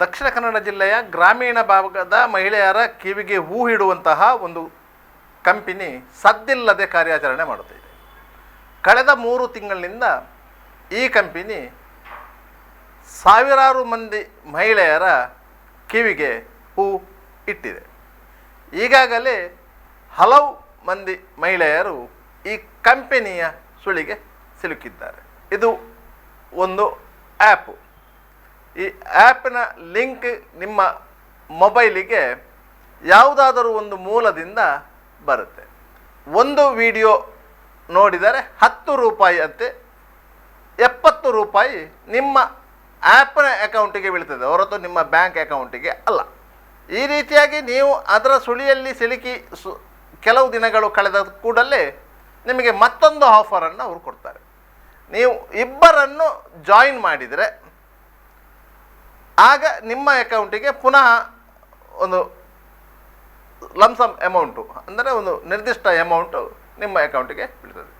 ದಕ್ಷಿಣ ಕನ್ನಡ ಜಿಲ್ಲೆಯ ಗ್ರಾಮೀಣ ಭಾಗದ ಮಹಿಳೆಯರ ಕಿವಿಗೆ ಹೂ ಇಡುವಂತಹ ಒಂದು ಕಂಪನಿ ಸದ್ದಿಲ್ಲದೆ ಕಾರ್ಯಾಚರಣೆ ಮಾಡುತ್ತಿದೆ. ಕಳೆದ ಮೂರು ತಿಂಗಳಿನಿಂದ ಈ ಕಂಪನಿ ಸಾವಿರಾರು ಮಂದಿ ಮಹಿಳೆಯರ ಕಿವಿಗೆ ಹೂ ಇಟ್ಟಿದೆ. ಈಗಾಗಲೇ ಹಲವು ಮಂದಿ ಮಹಿಳೆಯರು ಈ ಕಂಪನಿಯ ಸುಳಿಗೆ ಸಿಲುಕಿದ್ದಾರೆ. ಇದು ಒಂದು ಆ್ಯಪು ಈ ಆ್ಯಪ್ನ ಲಿಂಕ್ ನಿಮ್ಮ ಮೊಬೈಲಿಗೆ ಯಾವುದಾದರೂ ಒಂದು ಮೂಲದಿಂದ ಬರುತ್ತೆ. ಒಂದು ವಿಡಿಯೋ ನೋಡಿದರೆ ಹತ್ತು ರೂಪಾಯಿ ಅಂತೆ, ಎಪ್ಪತ್ತು ರೂಪಾಯಿ ನಿಮ್ಮ ಆ್ಯಪ್ನ ಅಕೌಂಟಿಗೆ ಬೀಳ್ತದೆ, ಹೊರತು ನಿಮ್ಮ ಬ್ಯಾಂಕ್ ಅಕೌಂಟಿಗೆ ಅಲ್ಲ. ಈ ರೀತಿಯಾಗಿ ನೀವು ಅದರ ಸುಳಿಯಲ್ಲಿ ಸಿಲುಕಿ ಸು, ಕೆಲವು ದಿನಗಳು ಕಳೆದ ಕೂಡಲೇ ನಿಮಗೆ ಮತ್ತೊಂದು ಆಫರನ್ನು ಅವರು ಕೊಡ್ತಾರೆ. ನೀವು ಇಬ್ಬರನ್ನು ಜಾಯಿನ್ ಮಾಡಿದರೆ ಆಗ ನಿಮ್ಮ ಅಕೌಂಟಿಗೆ ಪುನಃ ಒಂದು ಲಮ್ಸಮ್ ಅಮೌಂಟು ಅಂದರೆ ಒಂದು ನಿರ್ದಿಷ್ಟ ಅಮೌಂಟು ನಿಮ್ಮ ಅಕೌಂಟಿಗೆ ಬೀಳ್ತದೆ.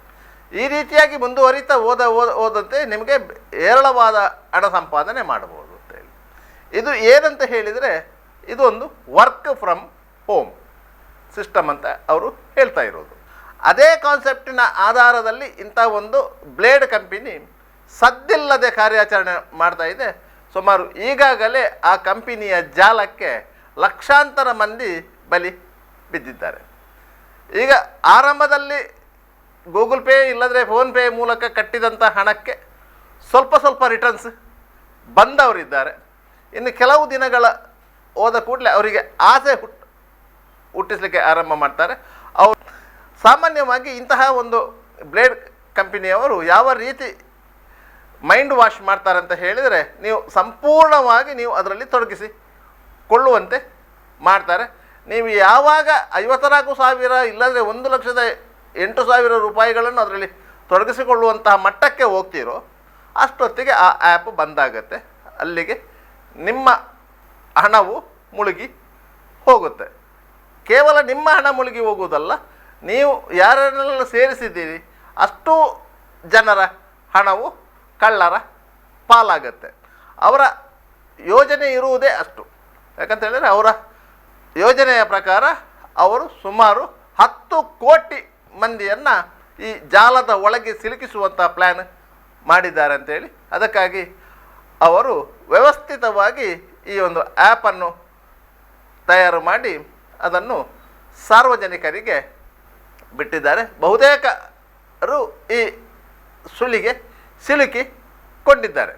ಈ ರೀತಿಯಾಗಿ ಮುಂದುವರಿತಾ ಹೋದ ಹೋದಂತೆ ನಿಮಗೆ ಹೇರಳವಾದ ಹಣ ಸಂಪಾದನೆ ಮಾಡಬಹುದು ಅಂತೇಳಿ ಇದು ಏನಂತ ಹೇಳಿದರೆ, ಇದು ಒಂದು ವರ್ಕ್ ಫ್ರಮ್ ಹೋಮ್ ಸಿಸ್ಟಮ್ ಅಂತ ಅವರು ಹೇಳ್ತಾ ಇರೋದು. ಅದೇ ಕಾನ್ಸೆಪ್ಟಿನ ಆಧಾರದಲ್ಲಿ ಇಂಥ ಒಂದು ಬ್ಲೇಡ್ ಕಂಪನಿ ಸದ್ದಿಲ್ಲದೆ ಕಾರ್ಯಾಚರಣೆ ಮಾಡ್ತಾ ಇದೆ. ಸುಮಾರು ಈಗಾಗಲೇ ಆ ಕಂಪನಿಯ ಜಾಲಕ್ಕೆ ಲಕ್ಷಾಂತರ ಮಂದಿ ಬಲಿ ಬಿದ್ದಿದ್ದಾರೆ. ಈಗ ಆರಂಭದಲ್ಲಿ ಗೂಗಲ್ ಪೇ ಇಲ್ಲದ್ರೆ ಫೋನ್ಪೇ ಮೂಲಕ ಕಟ್ಟಿದಂಥ ಹಣಕ್ಕೆ ಸ್ವಲ್ಪ ಸ್ವಲ್ಪ ರಿಟರ್ನ್ಸ್ ಬಂದವರಿದ್ದಾರೆ. ಇನ್ನು ಕೆಲವು ದಿನಗಳ ಹೋದ ಕೂಡಲೇ ಅವರಿಗೆ ಆಸೆ ಹುಟ್ಟು ಹುಟ್ಟಿಸಲಿಕ್ಕೆ ಆರಂಭ ಮಾಡ್ತಾರೆ. ಅವರು ಸಾಮಾನ್ಯವಾಗಿ ಇಂತಹ ಒಂದು ಬ್ಲೇಡ್ ಕಂಪನಿಯವರು ಯಾವ ರೀತಿ ಮೈಂಡ್ ವಾಶ್ ಮಾಡ್ತಾರೆ ಅಂತ ಹೇಳಿದರೆ ನೀವು ಸಂಪೂರ್ಣವಾಗಿ ನೀವು ಅದರಲ್ಲಿ ತೊಡಗಿಸಿ ಕೊಳ್ಳುವಂತೆ ಮಾಡ್ತಾರೆ. ನೀವು ಯಾವಾಗ ಐವತ್ತನಾಲ್ಕು ಸಾವಿರ ಇಲ್ಲಾಂದರೆ ಒಂದು ಲಕ್ಷದ ಎಂಟು ಸಾವಿರ ರೂಪಾಯಿಗಳನ್ನು ಅದರಲ್ಲಿ ತೊಡಗಿಸಿಕೊಳ್ಳುವಂತಹ ಮಟ್ಟಕ್ಕೆ ಹೋಗ್ತೀರೋ ಅಷ್ಟೊತ್ತಿಗೆ ಆ ಆ್ಯಪ್ ಬಂದಾಗತ್ತೆ. ಅಲ್ಲಿಗೆ ನಿಮ್ಮ ಹಣವು ಮುಳುಗಿ ಹೋಗುತ್ತೆ. ಕೇವಲ ನಿಮ್ಮ ಹಣ ಮುಳುಗಿ ಹೋಗುವುದಲ್ಲ, ನೀವು ಯಾರನ್ನೆಲ್ಲ ಸೇರಿಸಿದ್ದೀರಿ ಅಷ್ಟು ಜನರ ಹಣವು ಕಳ್ಳರ ಪಾಲಾಗತ್ತೆ. ಅವರ ಯೋಜನೆ ಇರುವುದೇ ಅಷ್ಟು. ಯಾಕಂತ ಹೇಳಿದರೆ ಅವರ ಯೋಜನೆಯ ಪ್ರಕಾರ ಅವರು ಸುಮಾರು ಹತ್ತು ಕೋಟಿ ಮಂದಿಯನ್ನು ಈ ಜಾಲದ ಒಳಗೆ ಸಿಲುಕಿಸುವಂಥ ಪ್ಲ್ಯಾನ್ ಮಾಡಿದ್ದಾರೆ ಅಂತೇಳಿ ಅದಕ್ಕಾಗಿ ಅವರು ವ್ಯವಸ್ಥಿತವಾಗಿ ಈ ಒಂದು ಆ್ಯಪನ್ನು ತಯಾರು ಮಾಡಿ ಅದನ್ನು ಸಾರ್ವಜನಿಕರಿಗೆ ಬಿಟ್ಟಿದ್ದಾರೆ. ಬಹುತೇಕರು ಈ ಸುಳಿಗೆ ಸಿಲುಕಿ ಕೊಂಡಿದ್ದಾರೆ.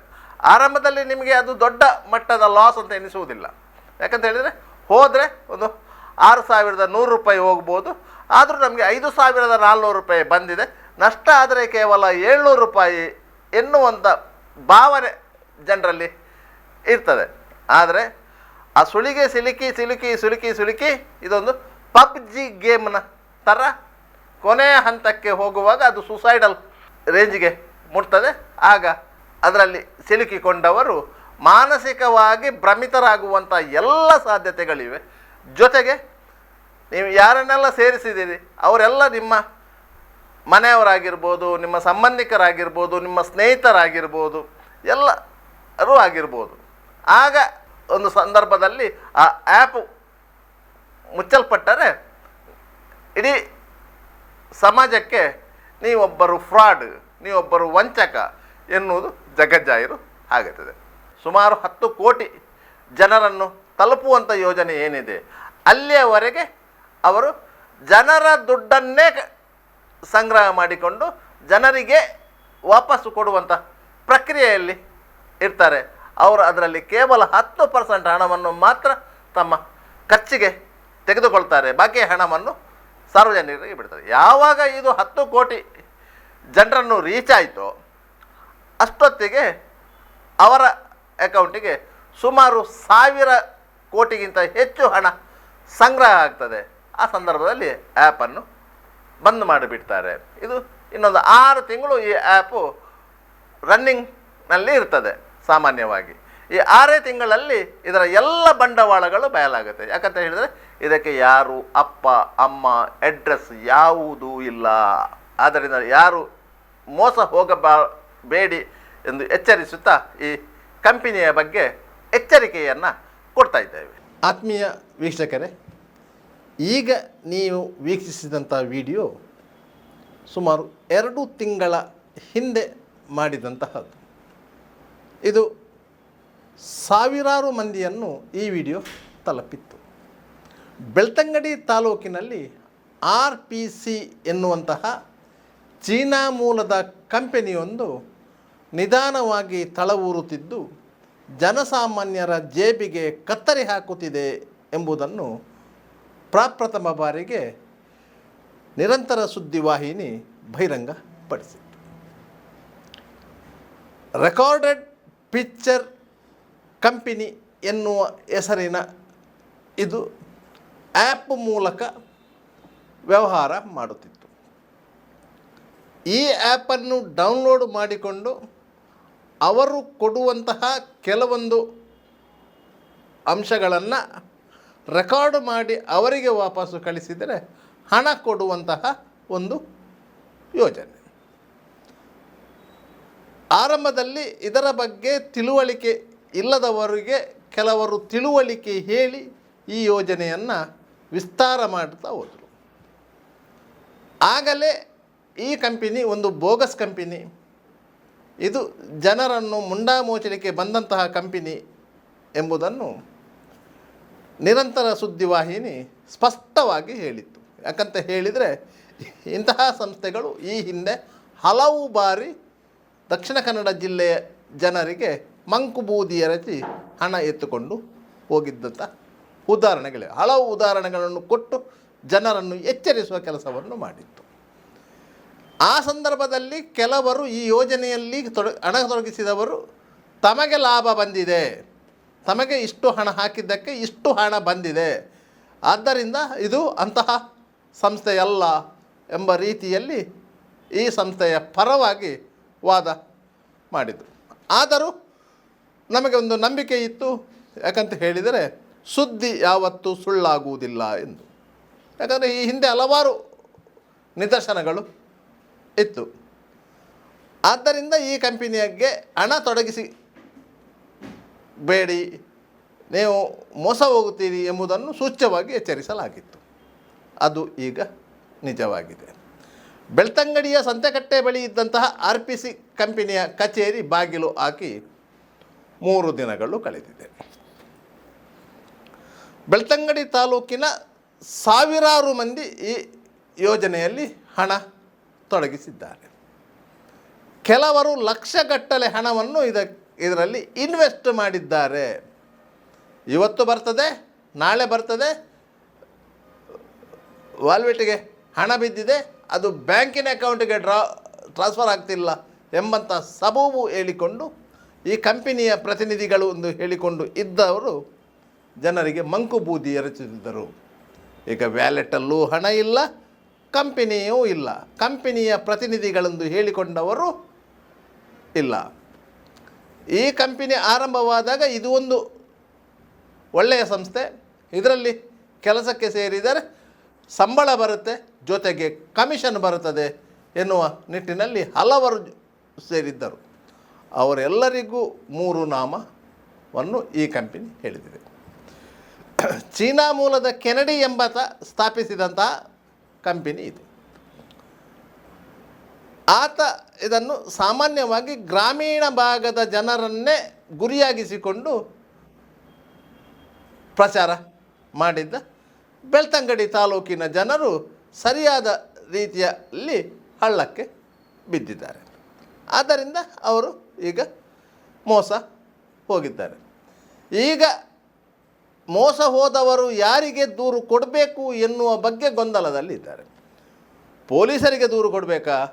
ಆರಂಭದಲ್ಲಿ ನಿಮಗೆ ಅದು ದೊಡ್ಡ ಮಟ್ಟದ ಲಾಸ್ ಅಂತ ಎನಿಸುವುದಿಲ್ಲ. ಯಾಕಂತ ಹೇಳಿದರೆ, ಹೋದರೆ ಒಂದು ಆರು ಸಾವಿರದ ನೂರು ರೂಪಾಯಿ ಹೋಗ್ಬೋದು. ಆದರೂ ನಮಗೆ ಐದು ಸಾವಿರದ ನಾಲ್ನೂರು ರೂಪಾಯಿ ಬಂದಿದೆ. ನಷ್ಟ ಆದರೆ ಕೇವಲ ಏಳ್ನೂರು ರೂಪಾಯಿ ಎನ್ನುವಂಥ ಭಾವನೆ ಜನರಲ್ಲಿ ಇರ್ತದೆ. ಆದರೆ ಆ ಸುಳಿಗೆ ಸಿಲುಕಿ ಸಿಲುಕಿ ಸಿಲುಕಿ ಸಿಲುಕಿ ಇದೊಂದು ಪಬ್ಜಿ ಗೇಮ್ನ ಥರ ಕೊನೆಯ ಹಂತಕ್ಕೆ ಹೋಗುವಾಗ ಅದು ಸುಸೈಡಲ್ ರೇಂಜ್ಗೆ ಮುಟ್ತದೆ. ಆಗ ಅದರಲ್ಲಿ ಸಿಲುಕಿಕೊಂಡವರು ಮಾನಸಿಕವಾಗಿ ಭ್ರಮಿತರಾಗುವಂಥ ಎಲ್ಲ ಸಾಧ್ಯತೆಗಳಿವೆ. ಜೊತೆಗೆ ನೀವು ಯಾರನ್ನೆಲ್ಲ ಸೇರಿಸಿದ್ದೀರಿ, ಅವರೆಲ್ಲ ನಿಮ್ಮ ಮನೆಯವರಾಗಿರ್ಬೋದು, ನಿಮ್ಮ ಸಂಬಂಧಿಕರಾಗಿರ್ಬೋದು, ನಿಮ್ಮ ಸ್ನೇಹಿತರಾಗಿರ್ಬೋದು, ಎಲ್ಲರೂ ಆಗಿರ್ಬೋದು. ಆಗ ಒಂದು ಸಂದರ್ಭದಲ್ಲಿ ಆ ಆ್ಯಪ್ ಮುಚ್ಚಲ್ಪಟ್ಟರೆ ಇಡೀ ಸಮಾಜಕ್ಕೆ ನೀವೊಬ್ಬರು ಫ್ರಾಡ್ ನೀವೊಬ್ಬರು ವಂಚಕ ಎನ್ನುವುದು ಜಗಜ್ಜಾಹಿರು ಆಗುತ್ತದೆ ಸುಮಾರು ಹತ್ತು ಕೋಟಿ ಜನರನ್ನು ತಲುಪುವಂಥ ಯೋಜನೆ ಏನಿದೆ, ಅಲ್ಲಿಯವರೆಗೆ ಅವರು ಜನರ ದುಡ್ಡನ್ನೇ ಸಂಗ್ರಹ ಮಾಡಿಕೊಂಡು ಜನರಿಗೆ ವಾಪಸ್ಸು ಕೊಡುವಂಥ ಪ್ರಕ್ರಿಯೆಯಲ್ಲಿ ಇರ್ತಾರೆ. ಅವರು ಅದರಲ್ಲಿ ಕೇವಲ ಹತ್ತು ಪರ್ಸೆಂಟ್ ಹಣವನ್ನು ಮಾತ್ರ ತಮ್ಮ ಖರ್ಚಿಗೆ ತೆಗೆದುಕೊಳ್ತಾರೆ. ಬಾಕಿ ಹಣವನ್ನು ಸಾರ್ವಜನಿಕರಿಗೆ ಬಿಡ್ತಾರೆ. ಯಾವಾಗ ಇದು ಹತ್ತು ಕೋಟಿ ಜನರನ್ನು ರೀಚ್ ಆಯಿತು. ಅಷ್ಟೊತ್ತಿಗೆ ಅವರ ಅಕೌಂಟಿಗೆ ಸುಮಾರು ಸಾವಿರ ಕೋಟಿಗಿಂತ ಹೆಚ್ಚು ಹಣ ಸಂಗ್ರಹ ಆಗ್ತದೆ. ಆ ಸಂದರ್ಭದಲ್ಲಿ ಆ್ಯಪನ್ನು ಬಂದ್ ಮಾಡಿಬಿಡ್ತಾರೆ. ಇದು ಇನ್ನೊಂದು ಆರು ತಿಂಗಳು ಈ ಆ್ಯಪು ರನ್ನಿಂಗ್ನಲ್ಲಿ ಇರ್ತದೆ ಸಾಮಾನ್ಯವಾಗಿ. ಈ ಆರೇ ತಿಂಗಳಲ್ಲಿ ಇದರ ಎಲ್ಲ ಬಂಡವಾಳಗಳು ಬಯಲಾಗುತ್ತೆ. ಯಾಕಂತ ಹೇಳಿದರೆ ಇದಕ್ಕೆ ಯಾರು ಅಪ್ಪ, ಅಮ್ಮ ಅಡ್ರೆಸ್ ಯಾವುದೂ ಇಲ್ಲ. ಆದ್ದರಿಂದ ಯಾರು ಮೋಸ ಹೋಗಬಾ, ಬೇಡಿ ಎಂದು ಎಚ್ಚರಿಸುತ್ತಾ ಈ ಕಂಪನಿಯ ಬಗ್ಗೆ ಎಚ್ಚರಿಕೆಯನ್ನು ಕೊಡ್ತಾ ಇದ್ದೇವೆ. ಆತ್ಮೀಯ ವೀಕ್ಷಕರೇ, ಈಗ ನೀವು ವೀಕ್ಷಿಸಿದಂಥ ವಿಡಿಯೋ ಸುಮಾರು ಎರಡು ತಿಂಗಳ ಹಿಂದೆ ಮಾಡಿದಂತಹದ್ದು. ಇದು ಸಾವಿರಾರು ಮಂದಿಯನ್ನು ಈ ವಿಡಿಯೋ ತಲುಪಿತ್ತು. ಬೆಳ್ತಂಗಡಿ ತಾಲೂಕಿನಲ್ಲಿ ಆರ್ ಪಿ ಸಿ ಎನ್ನುವಂತಹ ಚೀನಾ ಮೂಲದ ಕಂಪೆನಿಯೊಂದು ನಿಧಾನವಾಗಿ ತಳವೂರುತ್ತಿದ್ದು, ಜನಸಾಮಾನ್ಯರ ಜೇಬಿಗೆ ಕತ್ತರಿ ಹಾಕುತ್ತಿದೆ ಎಂಬುದನ್ನು ಪ್ರಾಪ್ರಥಮ ಬಾರಿಗೆ ನಿರಂತರ ಸುದ್ದಿವಾಹಿನಿ ಬಹಿರಂಗಪಡಿಸಿತ್ತು. ರೆಕಾರ್ಡೆಡ್ ಪಿಕ್ಚರ್ ಕಂಪನಿ ಎನ್ನುವ ಹೆಸರಿನ ಇದು ಆ್ಯಪ್ ಮೂಲಕ ವ್ಯವಹಾರ ಮಾಡುತ್ತಿತ್ತು. ಈ ಆ್ಯಪನ್ನು ಡೌನ್ಲೋಡ್ ಮಾಡಿಕೊಂಡು ಅವರು ಕೊಡುವಂತಹ ಕೆಲವೊಂದು ಅಂಶಗಳನ್ನು ರೆಕಾರ್ಡ್ ಮಾಡಿ ಅವರಿಗೆ ವಾಪಸ್ಸು ಕಳಿಸಿದರೆ ಹಣ ಕೊಡುವಂತಹ ಒಂದು ಯೋಜನೆ. ಆರಂಭದಲ್ಲಿ ಇದರ ಬಗ್ಗೆ ತಿಳುವಳಿಕೆ ಇಲ್ಲದವರಿಗೆ ಕೆಲವರು ತಿಳುವಳಿಕೆ ಹೇಳಿ ಈ ಯೋಜನೆಯನ್ನು ವಿಸ್ತಾರ ಮಾಡ್ತಾ ಹೋದರು. ಆಗಲೇ ಈ ಕಂಪನಿ ಒಂದು ಬೋಗಸ್ ಕಂಪನಿ. ಇದು ಜನರನ್ನು ಮುಂಡಾಮೋಚಲಿಕ್ಕೆ ಬಂದಂತಹ ಕಂಪನಿ ಎಂಬುದನ್ನು ನಿರಂತರ ಸುದ್ದಿವಾಹಿನಿ ಸ್ಪಷ್ಟವಾಗಿ ಹೇಳಿತ್ತು. ಯಾಕಂತ ಹೇಳಿದರೆ, ಇಂತಹ ಸಂಸ್ಥೆಗಳು ಈ ಹಿಂದೆ ಹಲವು ಬಾರಿ ದಕ್ಷಿಣ ಕನ್ನಡ ಜಿಲ್ಲೆಯ ಜನರಿಗೆ ಮಂಕು ಬೂದಿ ಎರಚಿ ಹಣ ಎತ್ತುಕೊಂಡು ಹೋಗಿದ್ದಂಥ ಉದಾಹರಣೆಗಳಿವೆ. ಹಲವು ಉದಾಹರಣೆಗಳನ್ನು ಕೊಟ್ಟು ಜನರನ್ನು ಎಚ್ಚರಿಸುವ ಕೆಲಸವನ್ನು ಮಾಡಿತ್ತು. ಆ ಸಂದರ್ಭದಲ್ಲಿ ಕೆಲವರು ಈ ಯೋಜನೆಯಲ್ಲಿ ತೊಡ, ಹಣ ತೊಡಗಿಸಿದವರು ತಮಗೆ ಲಾಭ ಬಂದಿದೆ. ತಮಗೆ ಇಷ್ಟು ಹಣ ಹಾಕಿದ್ದಕ್ಕೆ ಇಷ್ಟು ಹಣ ಬಂದಿದೆ. ಆದ್ದರಿಂದ ಇದು ಅಂತಹ ಸಂಸ್ಥೆಯಲ್ಲ ಎಂಬ ರೀತಿಯಲ್ಲಿ ಈ ಸಂಸ್ಥೆಯ ಪರವಾಗಿ ವಾದ ಮಾಡಿದರು ಆದರೂ ನಮಗೆ ಒಂದು ನಂಬಿಕೆ ಇತ್ತು. ಯಾಕಂತ ಹೇಳಿದರೆ ಸುದ್ದಿ ಯಾವತ್ತೂ ಸುಳ್ಳಾಗುವುದಿಲ್ಲ ಎಂದು. ಯಾಕಂದರೆ ಈ ಹಿಂದೆ ಹಲವಾರು ನಿದರ್ಶನಗಳು ಇತ್ತು. ಆದ್ದರಿಂದ ಈ ಕಂಪನಿಯಗೆ ಹಣ ತೊಡಗಿಸಿ ಬೇಡಿ, ನೀವು ಮೋಸ ಹೋಗುತ್ತೀರಿ ಎಂಬುದನ್ನು ಸೂಚ್ಯವಾಗಿ ಎಚ್ಚರಿಸಲಾಗಿತ್ತು. ಅದು ಈಗ ನಿಜವಾಗಿದೆ. ಬೆಳ್ತಂಗಡಿಯ ಸಂತೆಕಟ್ಟೆ ಬಳಿ ಇದ್ದಂತಹ ಆರ್ ಪಿ ಸಿ ಕಂಪನಿಯ ಕಚೇರಿ ಬಾಗಿಲು ಹಾಕಿ ಮೂರು ದಿನಗಳು ಕಳೆದಿದೆ. ಬೆಳ್ತಂಗಡಿ ತಾಲೂಕಿನ ಸಾವಿರಾರು ಮಂದಿ ಈ ಯೋಜನೆಯಲ್ಲಿ ಹಣ ತೊಡಗಿಸಿದ್ದಾರೆ. ಕೆಲವರು ಲಕ್ಷಗಟ್ಟಲೆ ಹಣವನ್ನು ಇದ, ಇದರಲ್ಲಿ ಇನ್ವೆಸ್ಟ್ ಮಾಡಿದ್ದಾರೆ. ಇವತ್ತು ಬರ್ತದೆ, ನಾಳೆ ಬರ್ತದೆ, ವಾಲ್ವೆಟ್ಗೆ ಹಣ ಬಿದ್ದಿದೆ, ಅದು ಬ್ಯಾಂಕಿನ ಅಕೌಂಟಿಗೆ ಡ್ರಾ, ಟ್ರಾನ್ಸ್ಫರ್ ಆಗ್ತಿಲ್ಲ ಎಂಬಂಥ ಸಬೂಬು ಹೇಳಿಕೊಂಡು, ಈ ಕಂಪನಿಯ ಪ್ರತಿನಿಧಿಗಳು ಎಂದು ಹೇಳಿಕೊಂಡು ಇದ್ದವರು ಜನರಿಗೆ ಮಂಕು ಬೂದಿ ಎರಚುತ್ತಿದ್ದರು ಈಗ ವ್ಯಾಲೆಟಲ್ಲೂ ಹಣ ಇಲ್ಲ ಕಂಪನಿಯೂ ಇಲ್ಲ. ಕಂಪನಿಯ ಪ್ರತಿನಿಧಿಗಳೆಂದು ಹೇಳಿಕೊಂಡವರು ಇಲ್ಲ. ಈ ಕಂಪನಿ ಆರಂಭವಾದಾಗ ಇದು ಒಂದು ಒಳ್ಳೆಯ ಸಂಸ್ಥೆ. ಇದರಲ್ಲಿ ಕೆಲಸಕ್ಕೆ ಸೇರಿದರೆ ಸಂಬಳ ಬರುತ್ತೆ, ಜೊತೆಗೆ ಕಮಿಷನ್ ಬರುತ್ತದೆ ಎನ್ನುವ ನಿಟ್ಟಿನಲ್ಲಿ ಹಲವರು ಸೇರಿದ್ದರು. ಅವರೆಲ್ಲರಿಗೂ ಮೂರು ನಾಮವನ್ನು ಈ ಕಂಪನಿ ಹೇಳಿದಿದೆ. ಚೀನಾ ಮೂಲದ ಕೆನಡಿ ಎಂಬತ ಸ್ಥಾಪಿಸಿದಂತಹ ಕಂಪನಿ ಇದೆ. ಆತ ಇದನ್ನು ಸಾಮಾನ್ಯವಾಗಿ ಗ್ರಾಮೀಣ ಭಾಗದ ಜನರನ್ನೇ ಗುರಿಯಾಗಿಸಿಕೊಂಡು ಪ್ರಚಾರ ಮಾಡಿದ್ದ ಬೆಳ್ತಂಗಡಿ ತಾಲೂಕಿನ ಜನರು ಸರಿಯಾದ ರೀತಿಯಲ್ಲಿ ಹಳ್ಳಕ್ಕೆ ಬಿದ್ದಿದ್ದಾರೆ. ಆದ್ದರಿಂದ ಅವರು ಈಗ ಮೋಸ ಹೋಗಿದ್ದಾರೆ. ಈಗ ಮೋಸ ಹೋದವರು ಯಾರಿಗೆ ದೂರು ಕೊಡಬೇಕು ಎನ್ನುವ ಬಗ್ಗೆ ಗೊಂದಲದಲ್ಲಿದ್ದಾರೆ. ಪೊಲೀಸರಿಗೆ ದೂರು ಕೊಡಬೇಕಾ?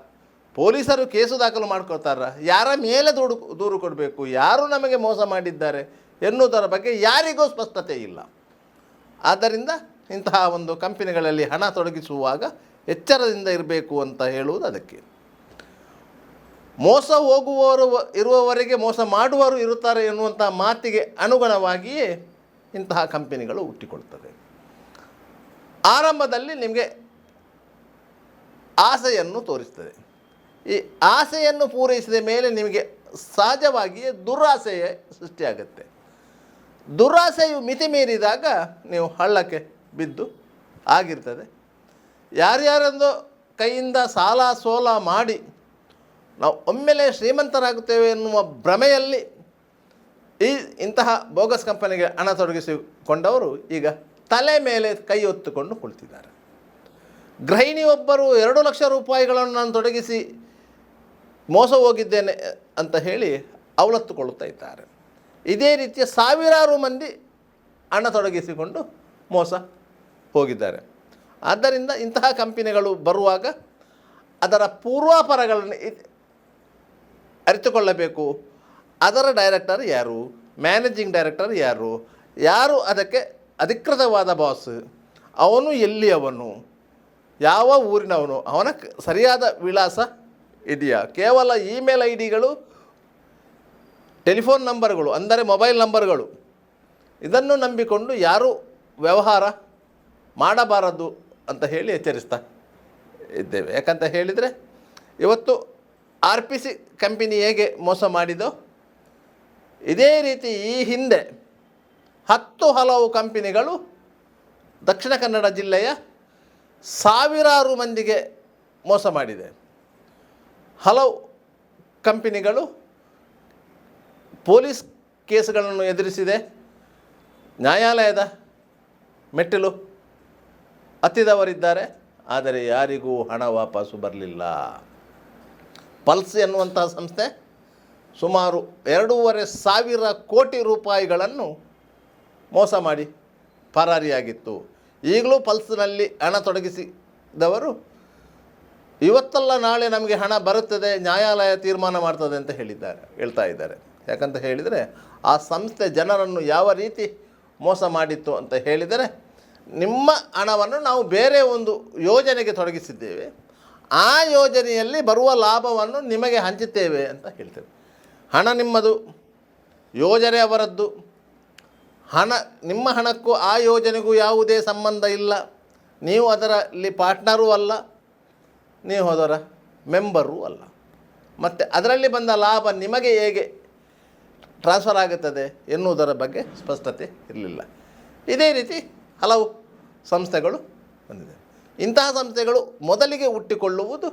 ಪೊಲೀಸರು ಕೇಸು ದಾಖಲು ಮಾಡ್ಕೊಳ್ತಾರ. ಯಾರ ಮೇಲೆ ದೂರು ದೂರು ಕೊಡಬೇಕು? ಯಾರು ನಮಗೆ ಮೋಸ ಮಾಡಿದ್ದಾರೆ ಎನ್ನುವುದರ ಬಗ್ಗೆ ಯಾರಿಗೂ ಸ್ಪಷ್ಟತೆ ಇಲ್ಲ. ಆದ್ದರಿಂದ ಇಂತಹ ಒಂದು ಕಂಪನಿಗಳಲ್ಲಿ ಹಣ ತೊಡಗಿಸುವಾಗ ಎಚ್ಚರದಿಂದ ಇರಬೇಕು ಅಂತ ಹೇಳುವುದು ಅದಕ್ಕೆ. ಮೋಸ ಹೋಗುವವರು ಇರುವವರೆಗೆ ಮೋಸ ಮಾಡುವವರು ಇರುತ್ತಾರೆ ಎನ್ನುವಂಥ ಮಾತಿಗೆ ಅನುಗುಣವಾಗಿಯೇ ಇಂತಹ ಕಂಪೆನಿಗಳು ಹುಟ್ಟಿಕೊಳ್ತದೆ. ಆರಂಭದಲ್ಲಿ ನಿಮಗೆ ಆಸೆಯನ್ನು ತೋರಿಸ್ತದೆ. ಈ ಆಸೆಯನ್ನು ಪೂರೈಸಿದ ಮೇಲೆ ನಿಮಗೆ ಸಹಜವಾಗಿಯೇ ದುರಾಸೆಯೇ ಸೃಷ್ಟಿಯಾಗುತ್ತೆ. ದುರಾಸೆಯು ಮಿತಿ ಮೀರಿದಾಗ ನೀವು ಹಳ್ಳಕ್ಕೆ ಬಿದ್ದು ಆಗಿರ್ತದೆ. ಯಾರ್ಯಾರೊಂದು ಕೈಯಿಂದ ಸಾಲ ಸೋಲ ಮಾಡಿ ನಾವು ಒಮ್ಮೆಲೆ ಶ್ರೀಮಂತರಾಗುತ್ತೇವೆ ಎನ್ನುವ ಭ್ರಮೆಯಲ್ಲಿ ಈ ಇಂತಹ ಬೋಗಸ್ ಕಂಪನಿಗೆ ಹಣ ತೊಡಗಿಸಿಕೊಂಡವರು ಈಗ ತಲೆ ಮೇಲೆ ಕೈ ಹೊತ್ತುಕೊಂಡು ಕುಳಿತಿದ್ದಾರೆ. ಗೃಹಿಣಿಯೊಬ್ಬರು ಎರಡು ಲಕ್ಷ ರೂಪಾಯಿಗಳನ್ನು ನಾನು ತೊಡಗಿಸಿ ಮೋಸ ಹೋಗಿದ್ದೇನೆ ಅಂತ ಹೇಳಿ ಅವಲತ್ತುಕೊಳ್ಳುತ್ತಾ ಇದ್ದಾರೆ. ಇದೇ ರೀತಿಯ ಸಾವಿರಾರು ಮಂದಿ ಹಣ ತೊಡಗಿಸಿಕೊಂಡು ಮೋಸ ಹೋಗಿದ್ದಾರೆ. ಆದ್ದರಿಂದ ಇಂತಹ ಕಂಪನಿಗಳು ಬರುವಾಗ ಅದರ ಪೂರ್ವಾಪರಗಳನ್ನು ಅರಿತುಕೊಳ್ಳಬೇಕು. ಅದರ ಡೈರೆಕ್ಟರ್ ಯಾರು? ಮ್ಯಾನೇಜಿಂಗ್ ಡೈರೆಕ್ಟರ್ ಯಾರು? ಯಾರು ಅದಕ್ಕೆ ಅಧಿಕೃತವಾದ ಬಾಸ್ ಅವನು ಎಲ್ಲಿ ಅವನು ಯಾವ ಊರಿನವನು? ಅವನ ಸರಿಯಾದ ವಿಳಾಸ ಇದೆಯಾ? ಕೇವಲ ಇಮೇಲ್ ಐ ಡಿಗಳು ಟೆಲಿಫೋನ್ ನಂಬರ್ಗಳು ಅಂದರೆ ಮೊಬೈಲ್ ನಂಬರ್ಗಳು ಇದನ್ನು ನಂಬಿಕೊಂಡು ಯಾರೂ ವ್ಯವಹಾರ ಮಾಡಬಾರದು ಅಂತ ಹೇಳಿ ಎಚ್ಚರಿಸ್ತಾ ಇದ್ದೇವೆ. ಯಾಕಂತ ಹೇಳಿದರೆ, ಇವತ್ತು ಆರ್ ಪಿ ಸಿ ಕಂಪನಿ ಹೇಗೆ ಮೋಸ ಮಾಡಿದೋ ಇದೇ ರೀತಿ ಈ ಹಿಂದೆ ಹತ್ತು ಹಲವು ಕಂಪನಿಗಳು ದಕ್ಷಿಣ ಕನ್ನಡ ಜಿಲ್ಲೆಯ ಸಾವಿರಾರು ಮಂದಿಗೆ ಮೋಸ ಮಾಡಿದೆ. ಹಲವು ಕಂಪನಿಗಳು ಪೊಲೀಸ್ ಕೇಸುಗಳನ್ನು ಎದುರಿಸಿದೆ. ನ್ಯಾಯಾಲಯದ ಮೆಟ್ಟಿಲು ಹತ್ತಿದವರಿದ್ದಾರೆ. ಆದರೆ ಯಾರಿಗೂ ಹಣ ವಾಪಸ್ಸು ಬರಲಿಲ್ಲ. ಪಲ್ಸ್ ಎನ್ನುವಂತಹ ಸಂಸ್ಥೆ ಸುಮಾರು ಎರಡೂವರೆ ಸಾವಿರ ಕೋಟಿ ರೂಪಾಯಿಗಳನ್ನು ಮೋಸ ಮಾಡಿ ಪರಾರಿಯಾಗಿತ್ತು. ಈಗಲೂ ಪಲ್ಸ್ನಲ್ಲಿ ಹಣ ತೊಡಗಿಸಿದವರು, ಇವತ್ತಲ್ಲ ನಾಳೆ ನಮಗೆ ಹಣ ಬರುತ್ತದೆ, ನ್ಯಾಯಾಲಯ ತೀರ್ಮಾನ ಮಾಡ್ತದೆ ಅಂತ ಹೇಳಿದ್ದಾರೆ, ಹೇಳ್ತಾ ಇದ್ದಾರೆ. ಯಾಕಂತ ಹೇಳಿದರೆ, ಆ ಸಂಸ್ಥೆ ಜನರನ್ನು ಯಾವ ರೀತಿ ಮೋಸ ಮಾಡಿತ್ತು ಅಂತ ಹೇಳಿದರೆ, ನಿಮ್ಮ ಹಣವನ್ನು ನಾವು ಬೇರೆ ಒಂದು ಯೋಜನೆಗೆ ತೊಡಗಿಸಿದ್ದೇವೆ. ಆ ಯೋಜನೆಯಲ್ಲಿ ಬರುವ ಲಾಭವನ್ನು ನಿಮಗೆ ಹಂಚುತ್ತೇವೆ ಅಂತ ಹೇಳ್ತೇವೆ. ಹಣ ನಿಮ್ಮದು, ಯೋಜನೆ ಅವರದ್ದು. ಹಣ, ನಿಮ್ಮ ಹಣಕ್ಕೂ ಆ ಯೋಜನೆಗೂ ಯಾವುದೇ ಸಂಬಂಧ ಇಲ್ಲ. ನೀವು ಅದರಲ್ಲಿ ಪಾರ್ಟ್ನರೂ ಅಲ್ಲ, ನೀವು ಅದರ ಮೆಂಬರೂ ಅಲ್ಲ. ಮತ್ತು ಅದರಲ್ಲಿ ಬಂದ ಲಾಭ ನಿಮಗೆ ಹೇಗೆ ಟ್ರಾನ್ಸ್ಫರ್ ಆಗುತ್ತದೆ ಎನ್ನುವುದರ ಬಗ್ಗೆ ಸ್ಪಷ್ಟತೆ ಇರಲಿಲ್ಲ. ಇದೇ ರೀತಿ ಹಲವು ಸಂಸ್ಥೆಗಳು ಬಂದಿದೆ. ಇಂತಹ ಸಂಸ್ಥೆಗಳು ಮೊದಲಿಗೆ ಹುಟ್ಟಿಕೊಳ್ಳುವುದು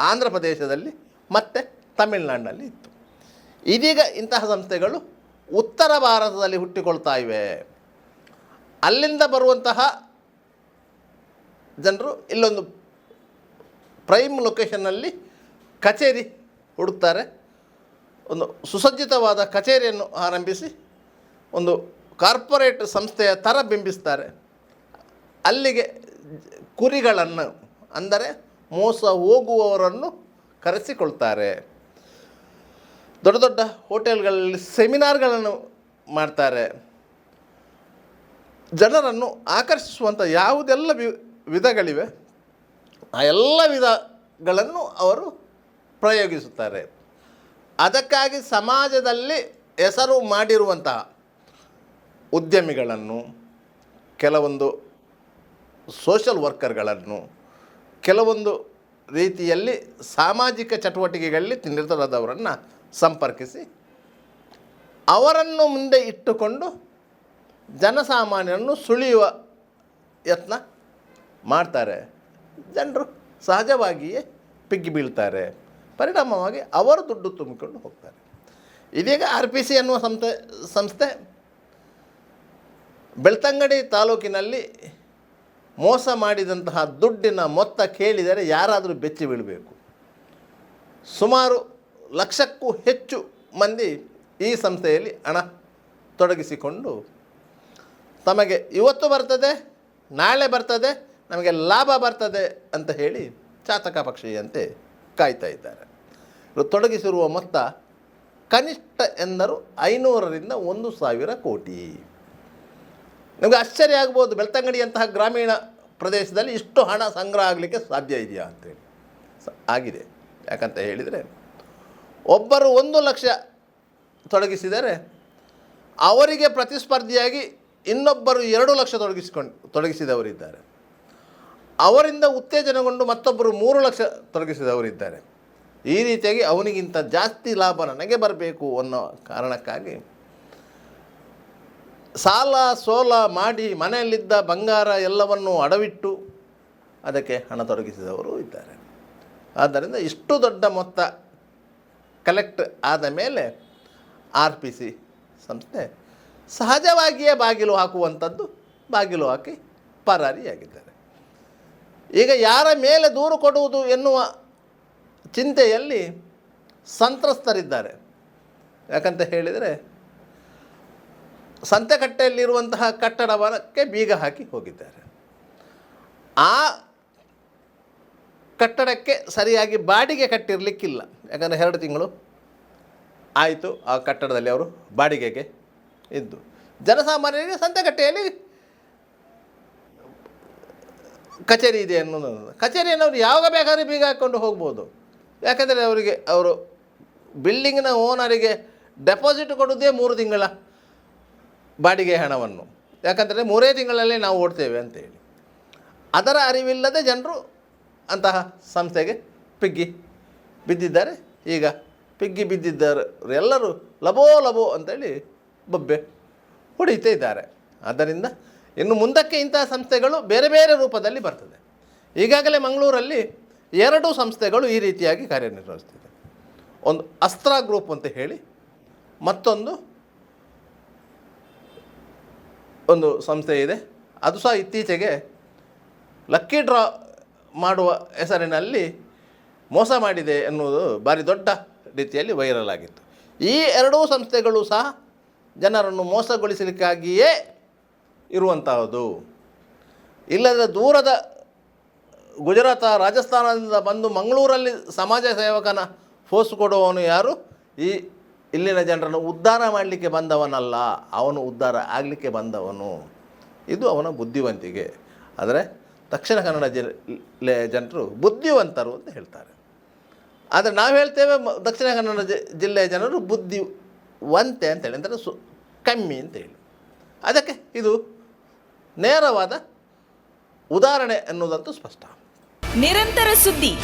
ಆಂಧ್ರ ಪ್ರದೇಶದಲ್ಲಿ, ಮತ್ತು ತಮಿಳುನಾಡಿನಲ್ಲಿ ಇತ್ತು. ಇದೀಗ ಇಂತಹ ಸಂಸ್ಥೆಗಳು ಉತ್ತರ ಭಾರತದಲ್ಲಿ ಹುಟ್ಟಿಕೊಳ್ತಾ ಇವೆ. ಅಲ್ಲಿಂದ ಬರುವಂತಹ ಜನರು ಇಲ್ಲೊಂದು ಪ್ರೈಮ್ ಲೊಕೇಶನ್ನಲ್ಲಿ ಕಚೇರಿ ಹುಡುಕ್ತಾರೆ. ಒಂದು ಸುಸಜ್ಜಿತವಾದ ಕಚೇರಿಯನ್ನು ಆರಂಭಿಸಿ ಒಂದು ಕಾರ್ಪೊರೇಟ್ ಸಂಸ್ಥೆಯ ಥರ ಬಿಂಬಿಸ್ತಾರೆ. ಅಲ್ಲಿಗೆ ಕುರಿಗಳನ್ನು ಅಂದರೆ ಮೋಸ ಹೋಗುವವರನ್ನು ಕರೆಸಿಕೊಳ್ತಾರೆ. ದೊಡ್ಡ ದೊಡ್ಡ ಹೋಟೆಲ್ಗಳಲ್ಲಿ ಸೆಮಿನಾರ್ಗಳನ್ನು ಮಾಡ್ತಾರೆ. ಜನರನ್ನು ಆಕರ್ಷಿಸುವಂಥ ಯಾವುದೆಲ್ಲ ವಿ, ವಿಧಗಳಿವೆ, ಆ ಎಲ್ಲ ವಿಧಗಳನ್ನು ಅವರು ಪ್ರಯೋಗಿಸುತ್ತಾರೆ. ಅದಕ್ಕಾಗಿ ಸಮಾಜದಲ್ಲಿ ಹೆಸರು ಮಾಡಿರುವಂತಹ ಉದ್ಯಮಿಗಳನ್ನು, ಕೆಲವೊಂದು ಸೋಷಲ್ ವರ್ಕರ್ಗಳನ್ನು, ಕೆಲವೊಂದು ರೀತಿಯಲ್ಲಿ ಸಾಮಾಜಿಕ ಚಟುವಟಿಕೆಗಳಲ್ಲಿ ನಿರತರಾದವರನ್ನು ಸಂಪರ್ಕಿಸಿ, ಅವರನ್ನು ಮುಂದೆ ಇಟ್ಟುಕೊಂಡು ಜನಸಾಮಾನ್ಯರನ್ನು ಸುಳಿಯುವ ಯತ್ನ ಮಾಡ್ತಾರೆ. ಜನರು ಸಹಜವಾಗಿಯೇ ಪಿಗ್ಗಿ ಬೀಳ್ತಾರೆ. ಪರಿಣಾಮವಾಗಿ ಅವರು ದುಡ್ಡು ತುಂಬಿಕೊಂಡು ಹೋಗ್ತಾರೆ. ಇದೀಗ ಆರ್ ಪಿ ಸಿ ಅನ್ನುವ ಸಂಸ್ಥೆ ಸಂಸ್ಥೆ ಬೆಳ್ತಂಗಡಿ ತಾಲೂಕಿನಲ್ಲಿ ಮೋಸ ಮಾಡಿದಂತಹ ದುಡ್ಡಿನ ಮೊತ್ತ ಕೇಳಿದರೆ ಯಾರಾದರೂ ಬೆಚ್ಚಿ ಬೀಳಬೇಕು. ಸುಮಾರು ಲಕ್ಷಕ್ಕೂ ಹೆಚ್ಚು ಮಂದಿ ಈ ಸಂಸ್ಥೆಯಲ್ಲಿ ಹಣ ತೊಡಗಿಸಿಕೊಂಡು ತಮಗೆ ಇವತ್ತು ಬರ್ತದೆ, ನಾಳೆ ಬರ್ತದೆ, ನಮಗೆ ಲಾಭ ಬರ್ತದೆ ಅಂತ ಹೇಳಿ ಚಾತಕ ಪಕ್ಷಿಯಂತೆ ಕಾಯ್ತಾ ಇದ್ದಾರೆ. ಇವರು ತೊಡಗಿಸಿರುವ ಮೊತ್ತ ಕನಿಷ್ಠ ಎಂದರು ಐನೂರರಿಂದ ಒಂದು ಸಾವಿರ ಕೋಟಿ. ನಮಗೆ ಆಶ್ಚರ್ಯ ಆಗ್ಬೋದು ಬೆಳ್ತಂಗಡಿಯಂತಹ ಗ್ರಾಮೀಣ ಪ್ರದೇಶದಲ್ಲಿ ಇಷ್ಟು ಹಣ ಸಂಗ್ರಹ ಆಗಲಿಕ್ಕೆ ಸಾಧ್ಯ ಇದೆಯಾ ಅಂತೇಳಿ. ಆಗಿದೆ. ಯಾಕಂತ ಹೇಳಿದರೆ ಒಬ್ಬರು ಒಂದು ಲಕ್ಷ ತೊಡಗಿಸಿದರೆ ಅವರಿಗೆ ಪ್ರತಿಸ್ಪರ್ಧಿಯಾಗಿ ಇನ್ನೊಬ್ಬರು ಎರಡು ಲಕ್ಷ ತೊಡಗಿಸಿಕೊಂಡು, ತೊಡಗಿಸಿದವರಿದ್ದಾರೆ. ಅವರಿಂದ ಉತ್ತೇಜನಗೊಂಡು ಮತ್ತೊಬ್ಬರು ಮೂರು ಲಕ್ಷ ತೊಡಗಿಸಿದವರಿದ್ದಾರೆ. ಈ ರೀತಿಯಾಗಿ ಅವನಿಗಿಂತ ಜಾಸ್ತಿ ಲಾಭ ನನಗೆ ಬರಬೇಕು ಅನ್ನೋ ಕಾರಣಕ್ಕಾಗಿ ಸಾಲ ಸೋಲ ಮಾಡಿ ಮನೆಯಲ್ಲಿದ್ದ ಬಂಗಾರ ಎಲ್ಲವನ್ನು ಅಡವಿಟ್ಟು ಅದಕ್ಕೆ ಹಣ ತೊಡಗಿಸಿದವರು ಇದ್ದಾರೆ. ಆದ್ದರಿಂದ ಇಷ್ಟು ದೊಡ್ಡ ಮೊತ್ತ ಕಲೆಕ್ಟ್ ಆದ ಮೇಲೆ ಆರ್ ಪಿ ಸಿ ಸಂಸ್ಥೆ ಸಹಜವಾಗಿಯೇ ಬಾಗಿಲು ಹಾಕುವಂಥದ್ದು ಬಾಗಿಲು ಹಾಕಿ ಪರಾರಿಯಾಗಿದ್ದಾರೆ. ಈಗ ಯಾರ ಮೇಲೆ ದೂರು ಕೊಡುವುದು ಎನ್ನುವ ಚಿಂತೆಯಲ್ಲಿ ಸಂತ್ರಸ್ತರಿದ್ದಾರೆ. ಯಾಕಂತ ಹೇಳಿದರೆ ಸಂತೆಕಟ್ಟೆಯಲ್ಲಿರುವಂತಹ ಕಟ್ಟಡವಕ್ಕೆ ಬೀಗ ಹಾಕಿ ಹೋಗಿದ್ದಾರೆ. ಆ ಕಟ್ಟಡಕ್ಕೆ ಸರಿಯಾಗಿ ಬಾಡಿಗೆ ಕಟ್ಟಿರಲಿಕ್ಕಿಲ್ಲ. ಯಾಕಂದರೆ ಎರಡು ತಿಂಗಳು ಆಯಿತು ಆ ಕಟ್ಟಡದಲ್ಲಿ ಅವರು ಬಾಡಿಗೆಗೆ ಇದ್ದು. ಜನಸಾಮಾನ್ಯರಿಗೆ ಸಂತೆಕಟ್ಟೆಯಲ್ಲಿ ಕಚೇರಿ ಇದೆ ಅನ್ನೋದು. ಕಚೇರಿಯನ್ನು ಅವರು ಯಾವಾಗ ಬೇಕಾದ್ರೆ ಬೀಗ ಹಾಕ್ಕೊಂಡು ಹೋಗ್ಬೋದು. ಯಾಕಂದರೆ ಅವರಿಗೆ ಅವರು ಬಿಲ್ಡಿಂಗ್ನ ಓನರಿಗೆ ಡೆಪಾಸಿಟ್ ಕೊಡೋದೇ ಮೂರು ತಿಂಗಳ ಬಾಡಿಗೆ ಹಣವನ್ನು. ಯಾಕಂದರೆ ಮೂರೇ ತಿಂಗಳಲ್ಲಿ ನಾವು ಓಡ್ತೇವೆ ಅಂತೇಳಿ. ಅದರ ಅರಿವಿಲ್ಲದೆ ಜನರು ಅಂತಹ ಸಂಸ್ಥೆಗೆ ಪಿಗ್ಗಿ ಬಿದ್ದಿದ್ದಾರೆ. ಈಗ ಪಿಗ್ಗಿ ಬಿದ್ದಿದ್ದಾರೆ. ಎಲ್ಲರೂ ಲಬೋ ಲಬೋ ಅಂತೇಳಿ ಬೊಬ್ಬೆ ಹೊಡೀತಾ ಇದ್ದಾರೆ. ಆದ್ದರಿಂದ ಇನ್ನು ಮುಂದಕ್ಕೆ ಇಂತಹ ಸಂಸ್ಥೆಗಳು ಬೇರೆ ಬೇರೆ ರೂಪದಲ್ಲಿ ಬರ್ತದೆ. ಈಗಾಗಲೇ ಮಂಗಳೂರಲ್ಲಿ ಎರಡು ಸಂಸ್ಥೆಗಳು ಈ ರೀತಿಯಾಗಿ ಕಾರ್ಯನಿರ್ವಹಿಸ್ತಿದೆ ಒಂದು ಅಸ್ತ್ರ ಗ್ರೂಪ್ ಅಂತ ಹೇಳಿ, ಮತ್ತೊಂದು ಒಂದು ಸಂಸ್ಥೆ ಇದೆ. ಅದು ಸಹ ಇತ್ತೀಚೆಗೆ ಲಕ್ಕಿ ಡ್ರಾ ಮಾಡುವ ಹೆಸರಿನಲ್ಲಿ ಮೋಸ ಮಾಡಿದೆ ಎನ್ನುವುದು ಭಾರಿ ದೊಡ್ಡ ರೀತಿಯಲ್ಲಿ ವೈರಲ್ ಆಗಿತ್ತು. ಈ ಎರಡೂ ಸಂಸ್ಥೆಗಳು ಸಹ ಜನರನ್ನು ಮೋಸಗೊಳಿಸಲಿಕ್ಕಾಗಿಯೇ ಇರುವಂತಹದ್ದು. ಇಲ್ಲದ ದೂರದ ಗುಜರಾತ, ರಾಜಸ್ಥಾನದಿಂದ ಬಂದು ಮಂಗಳೂರಲ್ಲಿ ಸಮಾಜ ಸೇವಕನ ಫೋರ್ಸ್ ಕೊಡುವವನು ಯಾರು? ಈ ಇಲ್ಲಿನ ಜನರನ್ನು ಉದ್ಧಾರ ಮಾಡಲಿಕ್ಕೆ ಬಂದವನಲ್ಲ, ಅವನು ಉದ್ಧಾರ ಆಗಲಿಕ್ಕೆ ಬಂದವನು. ಇದು ಅವನ ಬುದ್ಧಿವಂತಿಕೆ. ಆದರೆ ದಕ್ಷಿಣ ಕನ್ನಡ ಜಿಲ್ಲೆ ಜನರು ಬುದ್ಧಿವಂತರು ಅಂತ ಹೇಳ್ತಾರೆ. ಆದರೆ ನಾವು ಹೇಳ್ತೇವೆ ದಕ್ಷಿಣ ಕನ್ನಡ ಜಿಲ್ಲೆಯ ಜನರು ಬುದ್ಧಿವಂತೆ ಅಂತೇಳಿ ಅಂದರೆ ಸು, ಕಮ್ಮಿ ಅಂತೇಳಿ ಅದಕ್ಕೆ ಇದು ನೇರವಾದ ಉದಾಹರಣೆ ಎನ್ನುವುದಂತೂ ಸ್ಪಷ್ಟ. ನಿರಂತರ ಸುದ್ದಿ.